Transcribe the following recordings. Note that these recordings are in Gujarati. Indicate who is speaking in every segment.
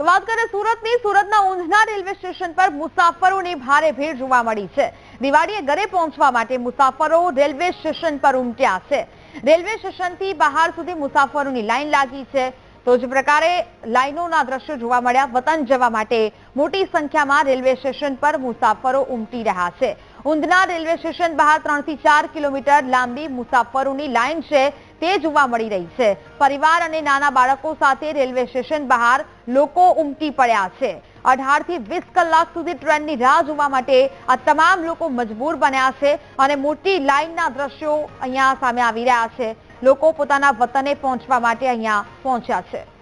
Speaker 1: તો વાત કરીએ, સુરતની, સુરતના ઊંઝના રેલવે સ્ટેશન પર મુસાફરોની ભારે ભીડ જોવા મળી છે. દિવાળીએ ઘરે પહોંચવા માટે મુસાફરો રેલવે સ્ટેશન પર ઉમટ્યા છે. રેલવે સ્ટેશનથી બહાર સુધી મુસાફરોની લાઈન લાગી છે. તો જ પ્રકારે લાઈનોના દ્રશ્યો જોવા મળ્યા. વતન જવા માટે મોટી સંખ્યામાં રેલવે સ્ટેશન પર મુસાફરો ઉમટી રહ્યા છે. ઊંધના રેલવે સ્ટેશન બહાર ત્રણથી ચાર કિલોમીટર લાંબી મુસાફરોની લાઈન છે. તે જોવા મળી રહી છે. પરિવાર અને નાના બાળકો સાથે રેલવે સ્ટેશન બહાર લોકો ઉમટી પડ્યા છે. અઢારથી વીસ કલાક સુધી ટ્રેનની રાહ જોવા માટે આ તમામ લોકો મજબૂર બન્યા છે અને મોટી લાઇનના દ્રશ્યો અહીંયા સામે આવી રહ્યા છે. લોકો પોતાના વતને પહોંચવા માટે અહીંયા પહોંચ્યા છે.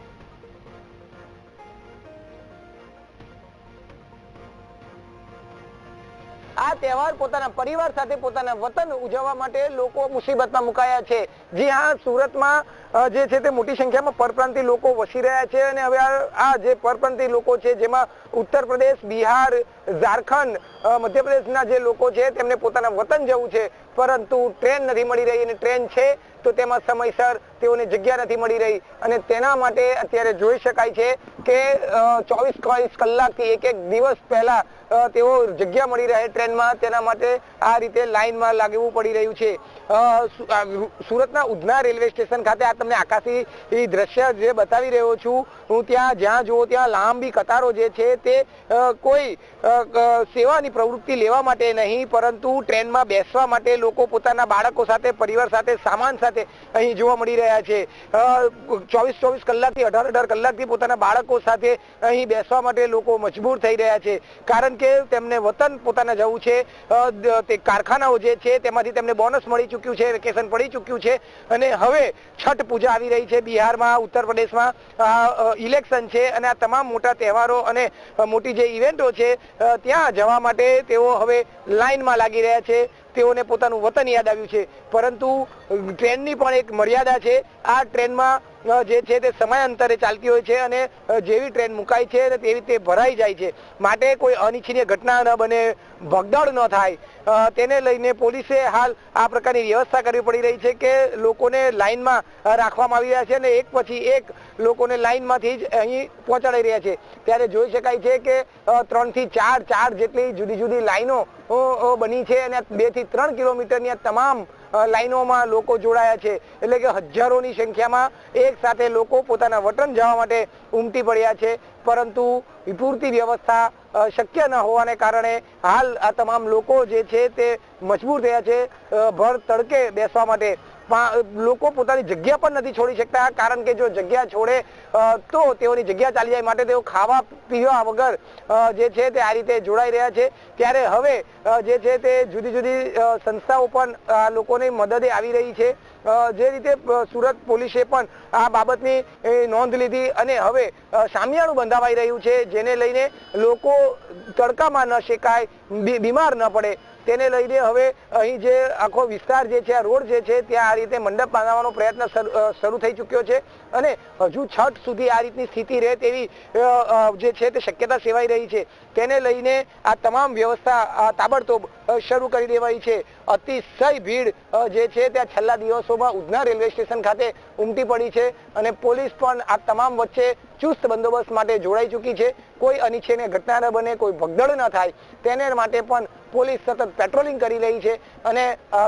Speaker 2: તહેવાર પોતાના પરિવાર સાથે પોતાના વતન ઉજવવા માટે લોકો મુસીબતમાં મુકાયા છે. જી હા, સુરતમાં જે છે તે મોટી સંખ્યામાં પરપ્રાંતિ લોકો વસી રહ્યા છે અને હવે આ જે પરપ્રાંતિ લોકો છે, જેમાં ઉત્તર પ્રદેશ, બિહાર, ઝારખંડ મધ્યપ્રદેશના જે લોકો છે, તેમને પોતાના વતન જવું છે. પરંતુ ટ્રેન નથી મળી રહી અને ટ્રેન છે તો તેમાં સમયસર તેઓને જગ્યા નથી મળી રહી. અને તેના માટે અત્યારે જોઈ શકાય છે કે ચોવીસ ચોવીસ કલાકથી એક એક દિવસ પહેલા તેઓ જગ્યા મળી રહે ટ્રેનમાં, તેના માટે આ રીતે લાઇનમાં લાગવું પડી રહ્યું છે. સુરતના ઉધના રેલવે સ્ટેશન ખાતે આ તમને આકાશી દ્રશ્ય જે બતાવી રહ્યો છું. હું ત્યાં જ્યાં જુઓ ત્યાં લાંબી કતારો જે છે તે કોઈ સેવાની પ્રવૃત્તિ લેવા માટે નહીં, પરંતુ ટ્રેનમાં બેસવા માટે લોકો પોતાના બાળકો સાથે, પરિવાર સાથે, સામાન સાથે અહીં જોવા મળી રહ્યા છે. ચોવીસ ચોવીસ કલાકથી અઢાર અઢાર કલાકથી પોતાના બાળકો સાથે અહીં બેસવા માટે લોકો મજબૂર થઈ રહ્યા છે. કારણ કે તેમને વતન પોતાના જવું છે તે કારખાનાઓ જે છે તેમાંથી તેમને બોનસ મળી ચૂક્યું છે વેકેશન પડી ચૂક્યું છે. અને હવે છઠ પૂજા આવી રહી છે બિહારમાં, ઉત્તર પ્રદેશમાં. ઇલેક્શન છે અને આ તમામ મોટા તહેવારો અને મોટી જે ઇવેન્ટો છે ત્યાં જવા માટે તેઓ હવે લાઇનમાં લાગી રહ્યા છે. તેઓને પોતાનું વતન યાદ આવ્યું છે. પરંતુ ટ્રેનની પણ એક મર્યાદા છે. આ ટ્રેનમાં જે છે તે સમયાંતરે ચાલતી હોય છે અને જેવી ટ્રેન મુકાય છે તેવી તે ભરાઈ જાય છે. માટે કોઈ અનિચ્છનીય ઘટના ન બને ભગદડ ન થાય. તેને લઈને પોલીસે હાલ આ પ્રકારની વ્યવસ્થા કરવી પડી રહી છે કે લોકોને લાઈનમાં રાખવામાં આવી રહ્યા છે અને એક પછી એક લોકોને લાઇનમાંથી જ અહીં પહોંચાડી રહ્યા છે. ત્યારે જોઈ શકાય છે કે ત્રણથી ચાર ચાર જેટલી જુદી જુદી લાઈનો બની છે અને બેથી ત્રણ કિલોમીટરની આ તમામ લાઈનોમાં લોકો જોડાયા છે. એટલે કે હજારોની સંખ્યામાં એક સાથે લોકો પોતાના વતન જવા માટે ઉમટી પડ્યા છે. પરંતુ પૂરતી વ્યવસ્થા શક્ય ન હોવાને કારણે હાલ આ તમામ લોકો જે છે તે મજબૂર થયા છે ભર તડકે બેસવા માટે. લોકો પોતાની જગ્યા પણ નથી છોડી શકતા, કારણ કે જો જગ્યા છોડે તો તેઓની જગ્યા ચાલી જાય માટે તેઓ ખાવા પીવા વગર જે છે તે આ રીતે જોડાઈ રહ્યા છે. ત્યારે હવે જે છે તે જુદી જુદી સંસ્થાઓ પણ લોકોની મદદે આવી રહી છે. જે રીતે સુરત પોલીસે પણ આ બાબતની નોંધ લીધી અને હવે સામિયાણું બંધાવાઈ રહ્યું છે, જેને લઈને લોકો તડકામાં ન શેકાય બીમાર ન પડે. તેને લઈને હવે અહીં જે આખો વિસ્તાર જે છે, આ રોડ જે છે, ત્યાં આ રીતે મંડપ બાંધવાનો પ્રયત્ન શરૂ- થઈ ચૂક્યો છે અને હજુ છઠ સુધી આ રીતની સ્થિતિ રહે તેવી જે છે તે શક્યતા સેવાઈ રહી છે. તેને લઈને આ તમામ વ્યવસ્થા તાબડતોબ શરૂ કરી દેવાઈ છે. અતિશય ભીડ જે છે ત્યાં છેલ્લા દિવસોમાં ઉધના રેલવે સ્ટેશન ખાતે ઉમટી પડી છે અને પોલીસ પણ આ તમામ વચ્ચે ચુસ્ત બંદોબસ્ત માટે જોડાઈ ચૂકી છે. કોઈ અનિચ્છનીય ઘટના ન બને, કોઈ ભગદડ ન થાય, તેને માટે પણ પોલીસ સતત પેટ્રોલિંગ કરી રહી છે અને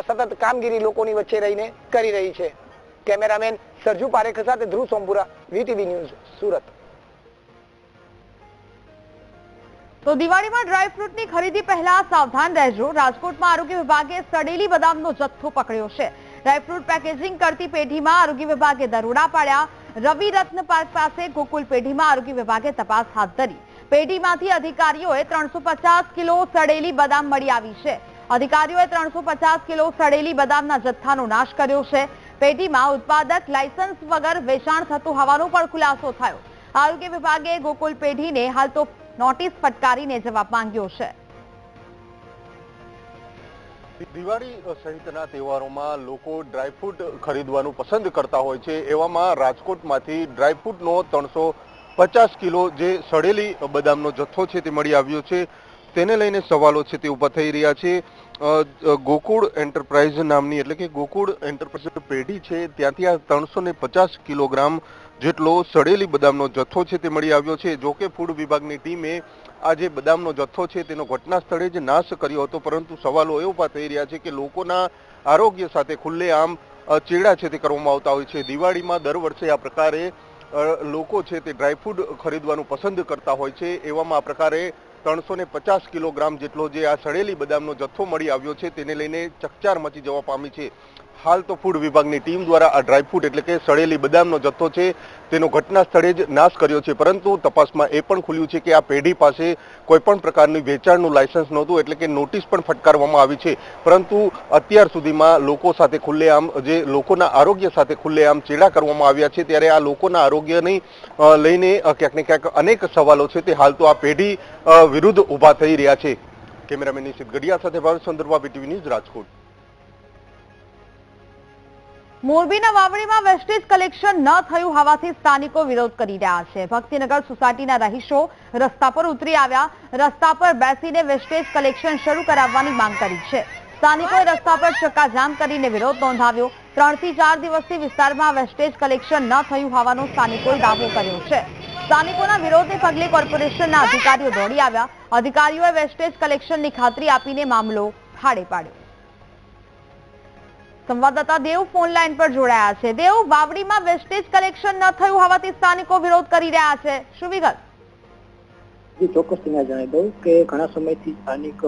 Speaker 2: સતત કામગીરી લોકોની વચ્ચે રહીને કરી રહી છે. કેમેરામેન સરજુ પારેખ સાથે ધ્રુવ સોમપુરા, વીટીવી ન્યૂઝ, સુરત.
Speaker 1: તો દિવાળીમાં ડ્રાયફ્રૂટની ખરીદી પહેલા સાવધાન રહેજો. રાજકોટમાં આરોગ્ય વિભાગે સડેલી બદામનો જથ્થો પકડ્યો છે. ડ્રાયફ્રૂટ પેકેજિંગ કરતી પેઢીમાં આરોગ્ય વિભાગે દરોડા પાડ્યા. રવિ રત્ન પાર્ક પાસે ગોકુલ પેઢીમાં આરોગ્ય વિભાગે તપાસ હાથ ધરી. પેઢીમાંથી અધિકારીઓએ ત્રણસો કિલો સડેલી બદામ મળી આવી છે. અધિકારીઓએ ત્રણસો કિલો સડેલી બદામના જથ્થાનો નાશ કર્યો છે. પેઢીમાં ઉત્પાદક લાયસન્સ વગર વેચાણ થતું હોવાનો પણ ખુલાસો થયો. આરોગ્ય વિભાગે ગોકુલ પેઢીને હાલ તો નોટિસ ફટકારીને જવાબ માંગ્યો છે.
Speaker 3: દિવાળી સહિતના તહેવારોમાં લોકો ડ્રાયફ્રૂટ ખરીદવાનું પસંદ કરતા હોય છે. એવામાં રાજકોટમાંથી ડ્રાયફ્રૂટનો ત્રણસો પચાસ કિલો જે સડેલી બદામનો જથ્થો છે તે મળી આવ્યો છે. તેને લઈને સવાલો છે તે ઊભા થઈ રહ્યા છે. ગોકુળ એન્ટરપ્રાઇઝ નામની, એટલે કે ગોકુળ એન્ટરપ્રાઇઝ પેઢી છે, ત્યાંથી આ ત્રણસો ને પચાસ કિલોગ્રામ જેટલો સડેલી બદામનો જથ્થો છે તે મળી આવ્યો છે. જો કે ફૂડ વિભાગની ટીમે આ જે બદામનો જથ્થો છે તેનો ઘટના સ્થળે જ નાશ કર્યો હતો, પરંતુ સવાલો એ ઊભા થઈ રહ્યા છે કે લોકોના આરોગ્ય સાથે ખુલ્લેઆમ ચેડા છે તે કરવામાં આવતા હોય છે. દિવાળીમાં દર વર્ષે આ પ્રકારે લોકો છે તે ડ્રાયફ્રૂટ ખરીદવાનું પસંદ કરતા હોય છે. એવામાં આ પ્રકારે ત્રણસો ને પચાસ કિલોગ્રામ જેટલો જે આ સડેલી બદામનો જથ્થો મળી આવ્યો છે, તેને લઈને ચકચાર મચી જવા પામી છે. હાલ તો ફૂડ વિભાગની ટીમ દ્વારા આ ડ્રાયફ્રૂટ એટલે કે સડેલી બદામનો જથ્થો છે, તેનો ઘટના સ્થળે જ નાશ કર્યો છે. પરંતુ તપાસમાં એ પણ ખુલ્યું છે કે આ પેઢી પાસે કોઈ પણ પ્રકારની વેચાણનું લાયસન્સ નહોતું, એટલે કે નોટિસ પણ ફટકારવામાં આવી છે. પરંતુ અત્યાર સુધીમાં લોકો સાથે ખુલ્લેઆમ, જે લોકોના આરોગ્ય સાથે ખુલ્લેઆમ ચેડા કરવામાં આવ્યા છે, ત્યારે આ લોકોના આરોગ્યની લઈને ક્યાંક ને ક્યાંક અનેક સવાલો છે. તે હાલ તો આ પેઢી વિરુદ્ધ ઊભા થઈ રહ્યા છે. કેમેરામેન નિશિત ગડિયા સાથે ભાવેશ સંદર્ભ ટીવી ન્યૂઝ રાજકોટ.
Speaker 1: મોરબીના વાવણીમાં વેસ્ટેજ કલેક્શન ન થયું હોવાથી સ્થાનિકો વિરોધ કરી રહ્યા છે. ભક્તિનગર સોસાયટીના રહીશો રસ્તા પર ઉતરી આવ્યા. રસ્તા પર બેસીને વેસ્ટેજ કલેક્શન શરૂ કરાવવાની માંગ કરી છે. સ્થાનિકોએ રસ્તા પર ચક્કાજામ કરીને વિરોધ નોંધાવ્યો. ત્રણથી ચાર દિવસથી વિસ્તારમાં વેસ્ટેજ કલેક્શન ન થયું હોવાનો સ્થાનિકોએ દાવો કર્યો છે. સ્થાનિકોના વિરોધને પગલે કોર્પોરેશનના અધિકારીઓ દોડી આવ્યા. અધિકારીઓએ વેસ્ટેજ કલેક્શનની ખાતરી આપીને મામલો ફાડે પાડ્યો. સંવાદદાતા દેવ ફોન લાઈન પર જોડાયા છે. દેવ વાવડીમાં વેસ્ટેજ કલેક્શન ન થયું હોવાથી સ્થાનિકો વિરોધ કરી રહ્યા છે. શું વિગત?
Speaker 4: ચોક્કસથી ના જણાવી દઉં કે ઘણા સમયથી સ્થાનિક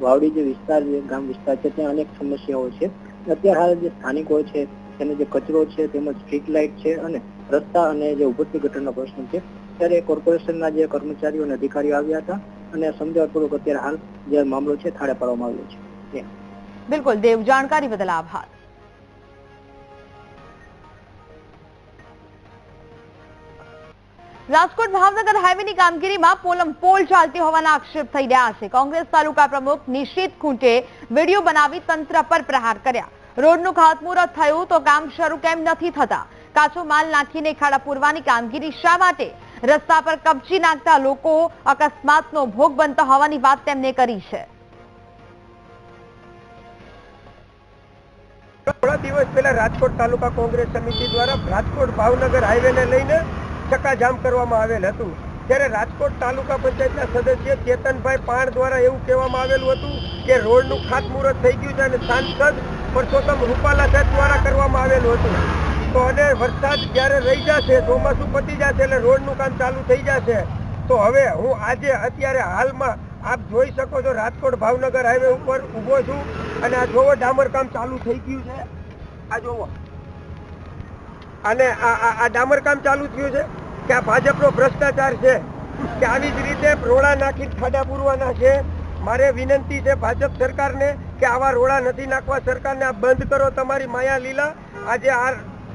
Speaker 4: વાવડી જે વિસ્તાર ગામ વિસ્તાર છે ત્યાં અનેક સમસ્યાઓ છે. અત્યારે હાલ જે સ્થાનિકો છે તેનો જે કચરો છે તેમજ સ્ટ્રીટ લાઇટ છે અને રસ્તા અને જે ઉભરતી ગટરનો પ્રશ્ન છે ત્યારે કોર્પોરેશનના જે કર્મચારીઓ અને અધિકારીઓ આવ્યા હતા અને સમજાવપૂર્વક અત્યારે હાલ જે મામલો છે થાળે પાડવામાં આવ્યો છે.
Speaker 1: બિલકુલ. દેવ જાણકારી બદલ આભાર. રાજકોટ ભાવનગર હાઈવેની કામગીરીમાં પોલમ પોલ ચાલતી હોવાના આક્ષેપ થઈ રહ્યા છે. કોંગ્રેસ તાલુકા પ્રમુખ નિશિત ખૂંટે વીડિયો બનાવી તંત્ર પર પ્રહાર કર્યા. રોડનું ખાતમુહૂર્ત થયું તો કામ શરૂ કેમ નથી થતા? કાચો માલ નાખીને ખાડા પૂરવાની કામગીરી શા માટે? રસ્તા પર કબજી નાખતા લોકો અકસ્માતનો ભોગ બનતા હોવાની વાત તેમને કરી છે.
Speaker 5: થોડા દિવસ પહેલા રાજકોટ તાલુકા કોંગ્રેસ સમિતિ દ્વારા રાજકોટ ભાવનગર હાઈવેને લઈને ચક્કાજામ કરવામાં આવેલ હતું. ત્યારે રાજકોટ તાલુકા પંચાયતના સદસ્ય ચેતનભાઈ પાણ દ્વારા એવું કહેવામાં આવેલું હતું કે રોડનું ખાતમુહૂર્ત થઈ ગયું છે અને સાંસદ પરસોત્તમ રૂપાલા સાહેબ દ્વારા કરવામાં આવેલું હતું. તો અને વરસાદ જ્યારે રહી જશે, ચોમાસું પતી જશે એટલે રોડનું કામ ચાલુ થઈ જશે. તો હવે હું આજે અત્યારે હાલમાં આપ જોઈ શકો છો રાજકોટ ભાવનગર હાઈવે ઉપર ઊભો છું અને આ જોવો ડામર કામ ચાલુ થઈ ગયું છે. આ જોવો. અને આ ડામર કામ ચાલુ થયું છે. કે આ ભાજપનો ભ્રષ્ટાચાર છે, કે આવી જ રીતે રોડા નાખી ખાડા પૂરવાના છે. મારે વિનંતી છે ભાજપ સરકારને કે આવા રોડા નથી નાખવા. સરકારને આ બંધ કરો તમારી માયા લીલા આજે આ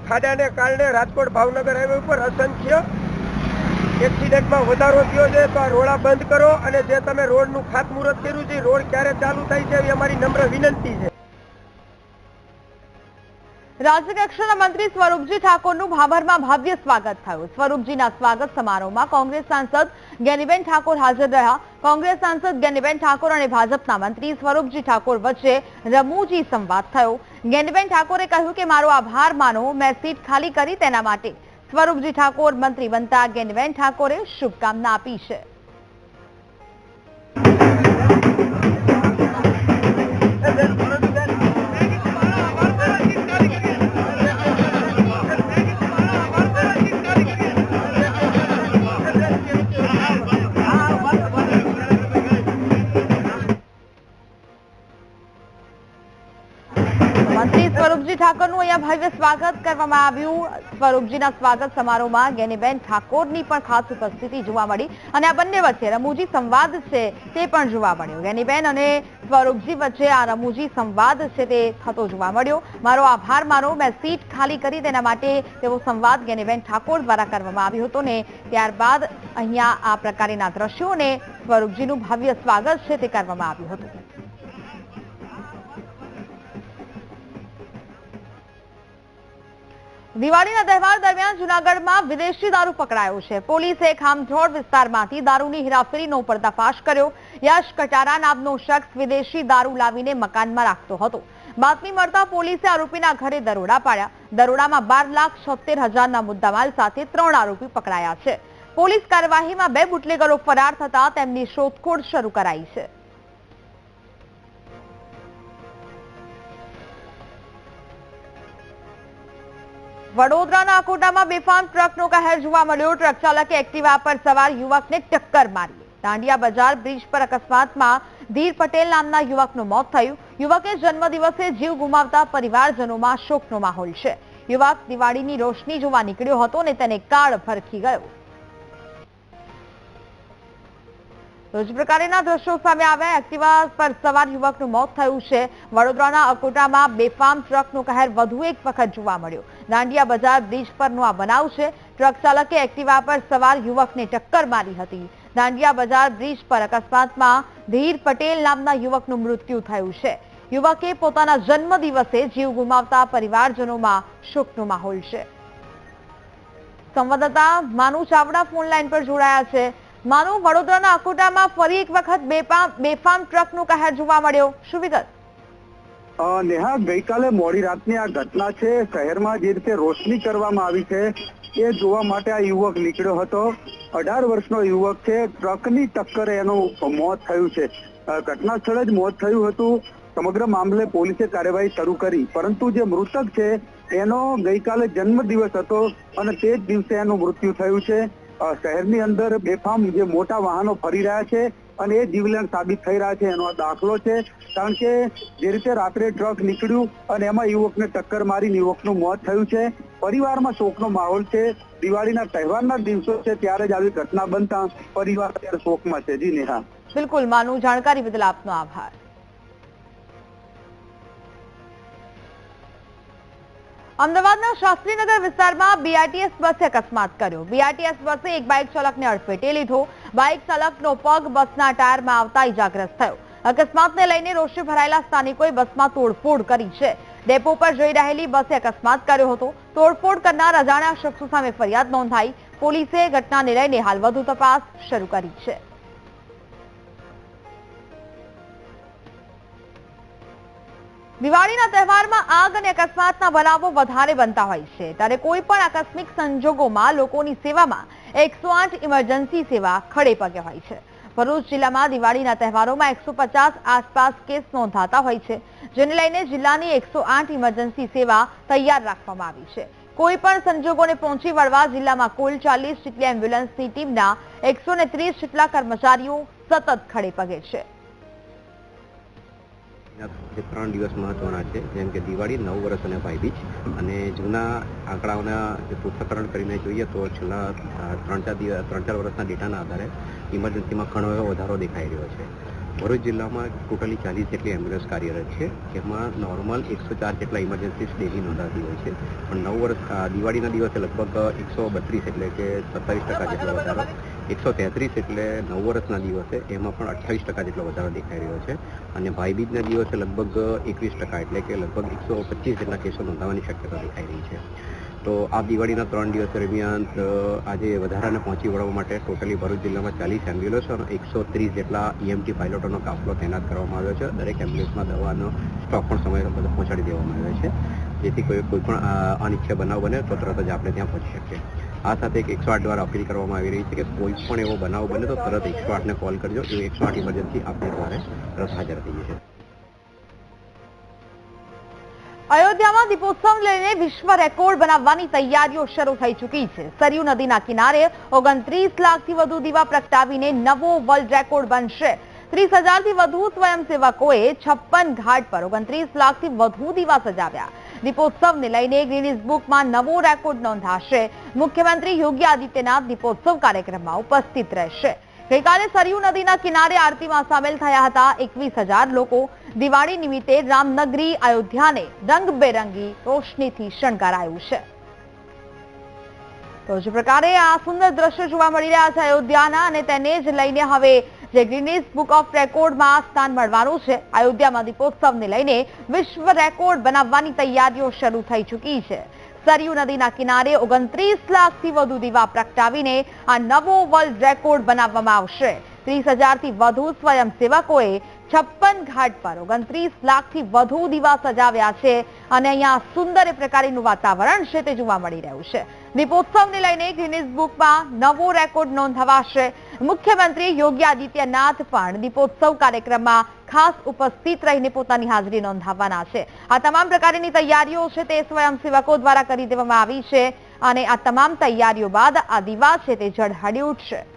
Speaker 5: ખાડાને કારણે રાજકોટ ભાવનગર હાઈવે ઉપર અસંખ્ય એક્સિડન્ટમાં વધારો થયો છે. તો આ રોડા બંધ કરો અને જે તમે રોડનું ખાતમુહૂર્ત કર્યું છે રોડ ક્યારે ચાલુ થાય છે, એ અમારી નમ્ર વિનંતી છે.
Speaker 1: રાજ્ય કક્ષાના મંત્રી સ્વરૂપજી ઠાકોરનું ભાભરમાં ભવ્ય સ્વાગત થયું. સ્વરૂપજીના સ્વાગત સમારોહમાં કોંગ્રેસ સાંસદ જ્ઞાનીબેન ઠાકોર હાજર રહ્યા. કોંગ્રેસ સાંસદ જ્ઞાનીબેન ઠાકોર અને ભાજપના મંત્રી સ્વરૂપજી ઠાકોર વચ્ચે રમૂજી સંવાદ થયો. જ્ઞાનીબેન ઠાકોરે કહ્યું કે, મારો આભાર માનો, મેં સીટ ખાલી કરી તેના માટે. સ્વરૂપજી ઠાકોર મંત્રી બનતા જ્ઞાનીબેન ઠાકોરે શુભકામના આપી છે. મંત્રી ઠાકોરનું અહીંયા ભવ્ય સ્વાગત કરવામાં આવ્યું. સ્વરૂપજીના સ્વાગત સમારોહમાં ગેનીબેન ઠાકોરની પણ ખાસ ઉપસ્થિતિ જોવા મળી અને આ બંને વચ્ચે રમૂજી સંવાદ છે તે પણ જોવા મળ્યો. ગેનીબેન અને સ્વરૂપજી વચ્ચે આ રમૂજી સંવાદ છે તે થતો જોવા મળ્યો. મારો આભાર માનો મેં સીટ ખાલી કરી તેના માટે તેવો સંવાદ ગેનીબેન ઠાકોર દ્વારા કરવામાં આવ્યો હતો ને ત્યારબાદ અહીંયા આ પ્રકારના દ્રશ્યો અને સ્વરૂપજીનું ભવ્ય સ્વાગત છે તે કરવામાં આવ્યું હતું. દિવાળીના તહેવાર દરમિયાન જુનાગઢમાં વિદેશી દારૂ પકડાયો છે. પોલીસે ખામધોડ વિસ્તારમાંથી દારૂની હેરાફેરીનો પર્દાફાશ કર્યો. યશ કટારા નામનો શખ્સ વિદેશી દારૂ લાવીને મકાનમાં રાખતો હતો. બાતમી મળતા પોલીસે આરોપીના ઘરે દરોડા પાડ્યા. દરોડામાં બાર લાખ છોતેર હજારના મુદ્દામાલ સાથે ત્રણ આરોપી પકડાયા છે. પોલીસ કાર્યવાહીમાં બે બુટલેગરો ફરાર થતા તેમની શોધખોળ શરૂ કરાઈ છે. વડોદરાના આકોટામાં બેફામ ટ્રકનો કહેર જોવા મળ્યો. ટ્રક ચાલકે એક્ટિવા પર સવાર યુવકને ટક્કર મારી દાંડિયા બજાર બ્રિજ પર અકસ્માતમાં ધીર પટેલ નામના યુવકનું મોત થયું. યુવકે જન્મદિવસે જીવ ગુમાવતા પરિવારજનોમાં શોકનો માહોલ છે. યુવક દિવાળીની રોશની જોવા નીકળ્યો હતો અને તેને કાળ ભરખી ગયો. તો જ પ્રકારના દ્રશ્યો સામે આવ્યા. એક્ટિવા પર સવાર યુવકનું મોત થયું છે. વડોદરાના અકોટામાં બેફામ ટ્રકનો કહેર વધુ એક વખત જોવા મળ્યો. દાંડિયા બજાર બ્રિજ પરનો આ બનાવ છે. ટ્રક ચાલકે એક્ટિવા પર સવાર યુવકને ટક્કર મારી હતી. દાંડિયા બજાર બ્રિજ પર અકસ્માતમાં ધીર પટેલ નામના યુવકનું મૃત્યુ થયું છે. યુવકે પોતાના જન્મદિવસે જીવ ગુમાવતા પરિવારજનોમાં શોકનો માહોલ છે. સંવાદદાતા માનુ ચાવડા ફોન લાઈન પર જોડાયા છે. માનુ વડોદરાના અકોટામાં ફરી એક વખત બેફામ બેફામ કહેર જોવા મળ્યો. શું વિગત?
Speaker 6: નેહા, ગઈકાલે મોડી રાતની આ ઘટના છે. શહેરમાં જે રીતે રોશની કરવામાં આવી છે, એ જોવા માટે આ યુવક નીકળ્યો હતો. અઢાર વર્ષનો યુવક છે. ટ્રકની ટક્કરે એનું મોત થયું છે. ઘટના સ્થળે જ મોત થયું હતું. સમગ્ર મામલે પોલીસે કાર્યવાહી શરૂ કરી. પરંતુ જે મૃતક છે, એનો ગઈકાલે જન્મદિવસ હતો અને તે જ દિવસે એનું મૃત્યુ થયું છે. શહેરની અંદર બેફામ જે મોટા વાહનો ફરી રહ્યા છે અને એ જીવલેણ સાબિત થઈ રહ્યા છે, એનો દાખલો છે. કારણ કે જે રીતે રાત્રે ટ્રક નીકળ્યું અને એમાં યુવકને ટક્કર મારીને યુવકનું મોત થયું છે. પરિવારમાં શોકનો માહોલ છે. દિવાળીના તહેવારના દિવસો છે, ત્યારે જ આવી ઘટના બનતા પરિવાર અત્યારે શોકમાં છે. જી નેહા.
Speaker 1: બિલકુલ, માનું જાણકારી બદલ આપનો આભાર. અમદાવાદના શાસ્ત્રીનગર વિસ્તારમાં બીઆરટીએસ બસે અકસ્માત કર્યો. બીઆરટીએસ બસે એક બાઇક ચાલકને અડફેટે લીધો. બાઇક ચાલકનો પગ બસના ટાયરમાં આવતા ઇજાગ્રસ્ત થયો. અકસ્માતને લઈને રોષે ભરાયેલા સ્થાનિકોએ બસમાં તોડફોડ કરી છે. ડેપો પર જઈ રહેલી બસે અકસ્માત કર્યો હતો. તોડફોડ કરનાર અજાણ્યા શખ્સો સામે ફરિયાદ નોંધાઈ. પોલીસે ઘટનાને લઈને હાલ વધુ તપાસ શરૂ કરી છે. દિવાળીના તહેવારમાં આગ અને અકસ્માતના બનાવો વધારે બનતા હોય છે. ત્યારે કોઈ પણ આકસ્મિક સંજોગોમાં લોકોની સેવામાં એકસો આઠ ઇમરજન્સી સેવા ખડે પગે હોય છે. ભરૂચ જિલ્લામાં દિવાળીના તહેવારોમાં એકસો પચાસ આસપાસ કેસ નોંધાતા હોય છે, જેને લઈને જિલ્લાની એકસો આઠ ઇમરજન્સી સેવા તૈયાર રાખવામાં આવી છે. કોઈ પણ સંજોગોને પહોંચી વળવા જિલ્લામાં કુલ ચાલીસ જેટલી એમ્બ્યુલન્સની ટીમના એકસો જેટલા કર્મચારીઓ સતત ખડે પગે છે.
Speaker 7: જે ત્રણ દિવસ મહત્વના છે, જેમ કે દિવાળી, નવ વર્ષ અને ભાઈબીજ અને જૂના આંકડાઓના જે પૃથ્થકરણ કરીને જોઈએ તો છેલ્લા ત્રણ ચાર દિવસ, ત્રણ ચાર વર્ષના ડેટાના આધારે ઇમરજન્સીમાં ઘણો એવો વધારો દેખાઈ રહ્યો છે. ભરૂચ જિલ્લામાં ટોટલી ચાલીસ જેટલી એમ્બ્યુલન્સ કાર્યરત છે, જેમાં નોર્મલ એકસો ચાર જેટલા ઇમરજન્સી ડેલી નોંધાતી હોય છે. પણ નવ વર્ષ દિવાળીના દિવસે લગભગ એકસો બત્રીસ એટલે કે સત્તાવીસ ટકા જેટલો વધારો એકસો તેત્રીસ એટલે નવ વર્ષના દિવસે એમાં પણ અઠ્યાવીસ ટકા જેટલો વધારો દેખાઈ રહ્યો છે. અને ભાઈબીજના દિવસે લગભગ એકવીસ ટકા એટલે કે લગભગ એકસો પચીસ જેટલા કેસો નોંધાવાની શક્યતા દેખાઈ રહી છે. તો આ દિવાળીના ત્રણ દિવસ દરમિયાન આજે વધારાને પહોંચી વળવા માટે ટોટલી ભરૂચ જિલ્લામાં ચાલીસ એમ્બ્યુલન્સ અને એકસો ત્રીસ જેટલા ઈએમટી પાયલોટોનો કાફલો તૈનાત કરવામાં આવ્યો છે. દરેક એમ્બ્યુલન્સમાં દવાનો સ્ટોક પણ સમય પહોંચાડી દેવામાં આવ્યો છે. જેથી કોઈ કોઈ પણ અનિચ્છા બનાવ બને તો તરત જ આપણે ત્યાં પહોંચી શકીએ. આ સાથે એક એકસો આઠ દ્વારા અપીલ કરવામાં આવી રહી છે કે કોઈ પણ એવો બનાવ બને તો તરત એકસો આઠને કોલ કરજો. એ એકસો આઠ ઇમરજન્સી આપણે દ્વારા તરત હાજર થઈએ છીએ
Speaker 1: અયોધ્યામાં દીપોત્સવ લઈને વિશ્વ રેકોર્ડ બનાવવાની તૈયારીઓ શરૂ થઈ ચૂકી છે. સરયુ નદીના કિનારે ઓગણત્રીસ લાખથી વધુ દીવા પ્રગટાવીને નવો વર્લ્ડ રેકોર્ડ બનશે. ત્રીસ હજારથી વધુ સ્વયંસેવકોએ છપ્પન ઘાટ પર ઓગણત્રીસ લાખથી વધુ દીવા સજાવ્યા. દીપોત્સવને લઈને ગિનિઝ બુકમાં નવો રેકોર્ડ નોંધાશે. મુખ્યમંત્રી યોગી આદિત્યનાથ દીપોત્સવ કાર્યક્રમમાં ઉપસ્થિત રહેશે. ગઈકાલે સરયુ નદીના કિનારે આરતીમાં સામેલ થયા હતા એકવીસ લોકો. દિવાળી નિમિત્તે રામનગરી, અયોધ્યાને રંગબેરંગી રોશનીથી શણગારાયું છે. તો જે પ્રકારે આ સુંદર દ્રશ્યો જોવા મળી રહ્યા છે અયોધ્યાના અને તેને જ લઈને હવે જે ગ્રીનિસ બુક ઓફ રેકોર્ડમાં સ્થાન મળવાનું છે. અયોધ્યામાં દીપોત્સવને લઈને વિશ્વ રેકોર્ડ બનાવવાની તૈયારીઓ શરૂ થઈ ચૂકી છે. સરયુ નદીના કિનારે ઓગણત્રીસ લાખથી વધુ દીવા પ્રગટાવીને આ નવો વર્લ્ડ રેકોર્ડ બનાવવામાં આવશે. ત્રીસ હજારથી વધુ સ્વયંસેવકોએ છપ્પન ઘાટ પર ઓગણત્રીસ લાખથી વધુ દીવા સજાવ્યા છે અને અહીંયા સુંદર પ્રકારનું વાતાવરણ છે તે જોવા મળી રહ્યું છે. દીપોત્સવને લઈને ગિનિઝ બુકમાં નવો રેકોર્ડ નોંધાવાશે. મુખ્યમંત્રી યોગી આદિત્યનાથ પણ દીપોત્સવ કાર્યક્રમમાં ખાસ ઉપસ્થિત રહીને પોતાની હાજરી નોંધાવવાના છે. આ તમામ પ્રકારની તૈયારીઓ છે તે સ્વયંસેવકો દ્વારા કરી દેવામાં આવી છે અને આ તમામ તૈયારીઓ બાદ આ દીવા છે તે ઝળહળી ઉઠશે.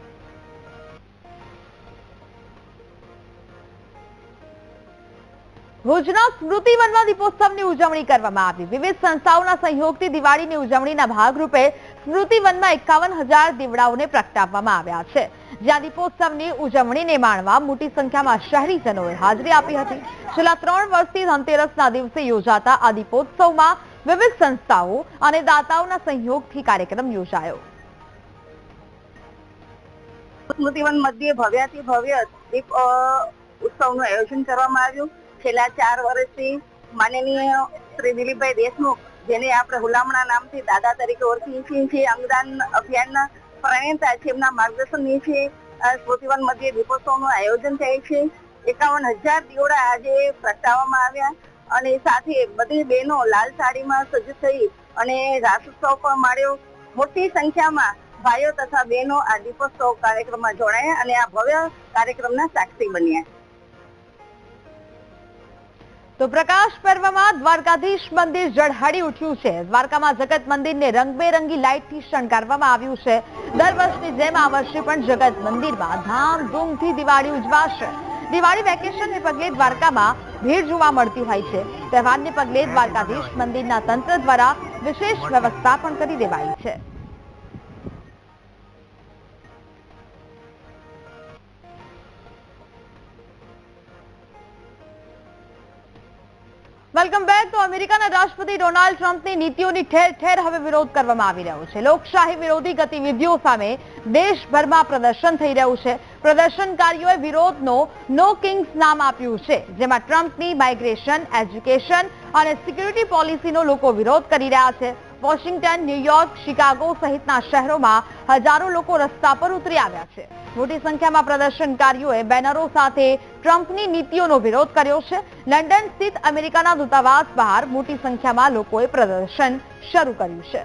Speaker 1: ભુજના સ્મૃતિવનમાં દીપોત્સવની ઉજવણી કરવામાં આવી. વિવિધ સંસ્થાઓના સહયોગથી દિવાળીની ઉજવણીના ભાગરૂપે સ્મૃતિવનમાં એકાવન હજાર દીવડાઓને પ્રગટાવવામાં આવ્યા છે. જ્યાં દીપોત્સવની ઉજવણીને માણવા મોટી સંખ્યામાં શહેરીજનોએ હાજરી આપી હતી. છેલ્લા ત્રણ વર્ષથી ધનતેરસના દિવસે યોજાતા આ દીપોત્સવમાં વિવિધ સંસ્થાઓ અને દાતાઓના સહયોગથી કાર્યક્રમ યોજાયો.
Speaker 8: સ્મૃતિવન મધ્યે ભવ્યાથી ભવ્ય દીપ ઉત્સવનું આયોજન કરવામાં આવ્યું. છેલ્લા ચાર વર્ષથી માનનીય શ્રી દિલીપભાઈ દેશમુખ, જેને આપણે હુલામણા નામથી દાદા તરીકે ઓળખીએ છીએ અંગદાન અભિયાનના પ્રણેતા છે માર્ગદર્શન નીચે સ્મૃતિવન મધ્ય દીપોત્સવનું આયોજન થાય છે. એકાવન હજાર દીવડા આજે પ્રગટાવવામાં આવ્યા અને સાથે બધી બહેનો લાલ સાડીમાં સજ્જ થઈ અને રાસોત્સવ પણ માણ્યો. મોટી સંખ્યામાં ભાઈઓ તથા બહેનો આ દીપોત્સવ કાર્યક્રમમાં જોડાયા અને આ ભવ્ય કાર્યક્રમના સાક્ષી બન્યા.
Speaker 1: તો પ્રકાશ પર્વમાં દ્વારકાધીશ મંદિર ઝળહળી ઉઠ્યું છે. દ્વારકામાં જગત મંદિરને રંગબેરંગી લાઇટથી શણગારવામાં આવ્યું છે. દર વર્ષની જેમ આ વર્ષે પણ જગત મંદિરમાં ધામધૂમથી દિવાળી ઉજવાશે. દિવાળી વેકેશનને પગલે દ્વારકામાં ભીડ જોવા મળતી હોય છે. તહેવારને પગલે દ્વારકાધીશ મંદિરના તંત્ર દ્વારા વિશેષ વ્યવસ્થા પણ કરી દેવાઈ છે. Welcome back. તો અમેરિકાના રાષ્ટ્રપતિ ડોનાલ્ડ ટ્રમ્પની નીતિઓની ઠેર ઠેર હવે વિરોધ કરવામાં આવી રહ્યો છે. લોકશાહી વિરોધી ગતિવિધિઓ સામે દેશભરમાં પ્રદર્શન થઈ રહ્યું છે. પ્રદર્શનકારીઓએ વિરોધનો નો કિંગ્સ નામ આપ્યું છે, જેમાં ટ્રમ્પની માઇગ્રેશન એજ્યુકેશન અને સિક્યુરિટી પોલિસીનો લોકો વિરોધ કરી રહ્યા છે. વોશિંગ્ટન ન્યુયોર્ક શિકાગો સહિતના શહેરોમાં હજારો લોકો રસ્તા પર ઉતરી આવ્યા છે. મોટી સંખ્યામાં પ્રદર્શનકારીઓએ બેનરો સાથે ટ્રમ્પની નીતિઓનો વિરોધ કર્યો છે. લંડન સ્થિત અમેરિકાના દૂતાવાસ બહાર મોટી સંખ્યામાં લોકોએ પ્રદર્શન શરૂ કર્યું છે.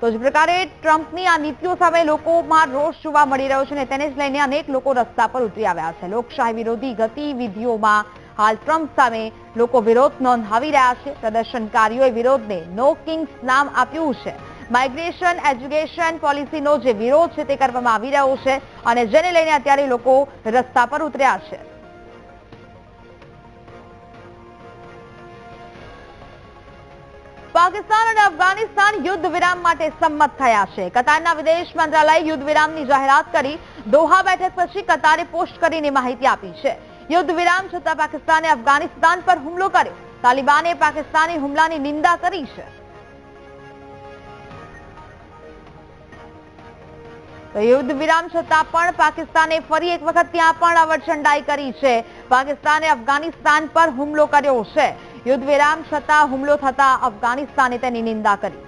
Speaker 1: તો જ પ્રકારે ટ્રમ્પની આ નીતિઓ સામે લોકોમાં રોષ જોવા મળી રહ્યો છે અને તેને જ લઈને અનેક લોકો રસ્તા પર ઉતરી આવ્યા છે. લોકશાહી વિરોધી ગતિવિધિઓમાં હાલ ટ્રમ્પ સામે લોકો વિરોધ નોંધાવી રહ્યા છે. પ્રદર્શનકારીઓએ વિરોધને નો કિંગ્સ નામ આપ્યું છે. માઇગ્રેશન એજ્યુકેશન પોલિસીનો જે વિરોધ છે તે કરવામાં આવી રહ્યો છે અને જેને લઈને અત્યારે લોકો રસ્તા પર ઉતર્યા છે. પાકિસ્તાન અને અફઘાનિસ્તાન યુદ્ધ વિરામ માટે સંમત થયા છે. કતારના વિદેશ મંત્રાલયે યુદ્ધ વિરામની જાહેરાત કરી. દોહા બેઠક પછી કતારે પોસ્ટ કરીને માહિતી આપી છે. યુદ્ધ વિરામ છતાં પાકિસ્તાને અફઘાનિસ્તાન પર હુમલો કર્યો. તાલિબાને પાકિસ્તાની હુમલાની નિંદા કરી છે. યુદ્ધ વિરામ છતાં પણ પાકિસ્તાને ફરી એક વખત ત્યાં પણ અવરચંડાઈ કરી છે. પાકિસ્તાને અફઘાનિસ્તાન પર હુમલો કર્યો છે. યુદ્ધ વિરામ છતાં હુમલો થતા અફઘાનિસ્તાને તેની નિંદા કરી.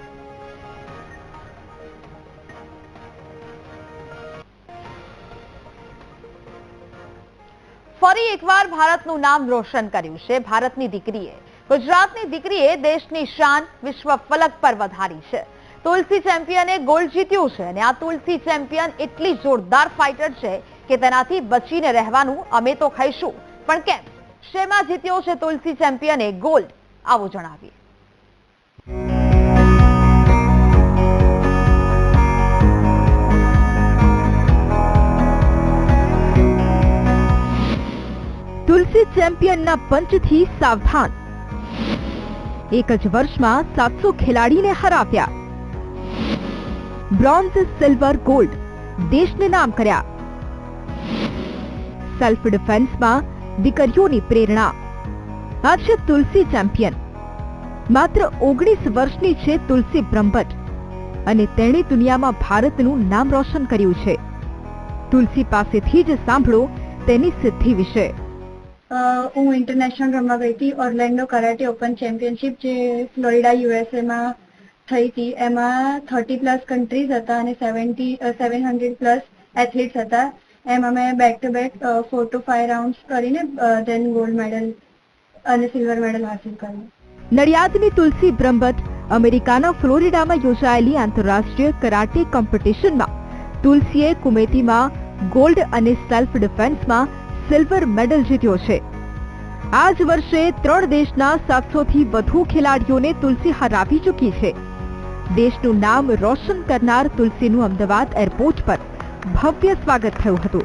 Speaker 1: ફરી એકવાર ભારતનું નામ રોશન કર્યું છે. ભારતની દીકરીએ, ગુજરાતની દીકરીએ દેશની શાન, વિશ્વ ફલક પર વધારી છે. તુલસી ચેમ્પિયને ગોલ્ડ જીત્યું છે અને આ તુલસી ચેમ્પિયન એટલી જોરદાર ફાઇટર છે કે તેનાથી બચીને રહેવાનું અમે તો ખાઈશું. પણ કેમ? શેમાં જીત્યો છે તુલસી ચેમ્પિયને ગોલ્ડ? આવું જણાવીએ. તુલસી ચેમ્પિયનના પંચથી સાવધાન. એક જ વર્ષમાં સાતસો ખેલાડીને હરાવ્યા. બ્રોન્ઝ, સિલ્વર, ગોલ્ડ દેશને નામ કર્યા. સેલ્ફ ડિફેન્સમાં દીકરીઓની પ્રેરણા. આ છે તુલસી ચેમ્પિયન. માત્ર ઓગણીસ વર્ષની છે તુલસી બ્રહ્મભટ્ટ અને તેણે દુનિયામાં ભારતનું નામ રોશન કર્યું છે. તુલસી પાસેથી જ સાંભળો તેની સિદ્ધિ વિશે.
Speaker 9: હું ઇન્ટરનેશનલ રમવા ગઈ હતી. ઓર્લેન્ડો કરાટે ઓપન ચેમ્પિયનશિપ જે ફ્લોરિડા યુએસએમાં થઈ હતી. એમાં થર્ટી પ્લસ કન્ટ્રીઝ હતા અને seventy seven hundred plus athletes હતા. એમ અમે back to back four to five rounds કરીને ધેન ગોલ્ડ મેડલ અને સિલ્વર મેડલ હાંસલ કર્યું.
Speaker 10: નડિયાદની તુલસી બ્રહ્મભટ્ટ અમેરિકાના ફ્લોરિડામાં યોજાયેલી આંતરરાષ્ટ્રીય કરાટે કોમ્પિટિશનમાં તુલસીએ કુમેતીમાં ગોલ્ડ અને સેલ્ફ ડિફેન્સમાં સિલ્વર મેડલ જીત્યો છે. આ જ વર્ષે ત્રણ દેશના સાતસોથી વધુ ખેલાડીઓને તુલસી હરાવી ચૂકી છે. દેશનું નામ રોશન કરનાર તુલસીનું અમદાવાદ એરપોર્ટ પર ભવ્ય સ્વાગત થયું હતું.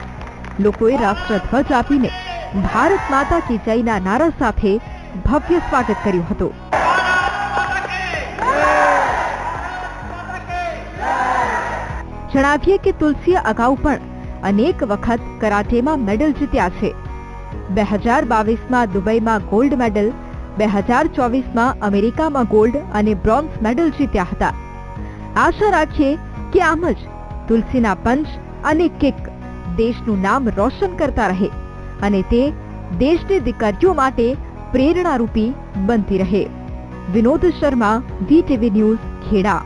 Speaker 10: લોકોએ રાષ્ટ્રધ્વજ આપીને ભારત માતા કી જયના નારા સાથે ભવ્ય સ્વાગત કર્યું હતું. જણાવીએ કે તુલસીએ અગાઉ પણ અનેક વખત કરાટેમાં મેડલ જીત્યા છે. બે હજાર બાવીસમાં દુબઈમાં ગોલ્ડ મેડલ બે હજાર ચોવીસમાં અમેરિકામાં ગોલ્ડ અને બ્રોન્ઝ મેડલ જીત્યા હતા. આશા રાખીએ કે આમ જ તુલસીના પંચ અને કિક દેશનું નામ રોશન કરતા રહે અને તે દેશની દીકરીઓ માટે પ્રેરણારૂપી બનતી રહે. Vinod Sharma VTV news, Kheda.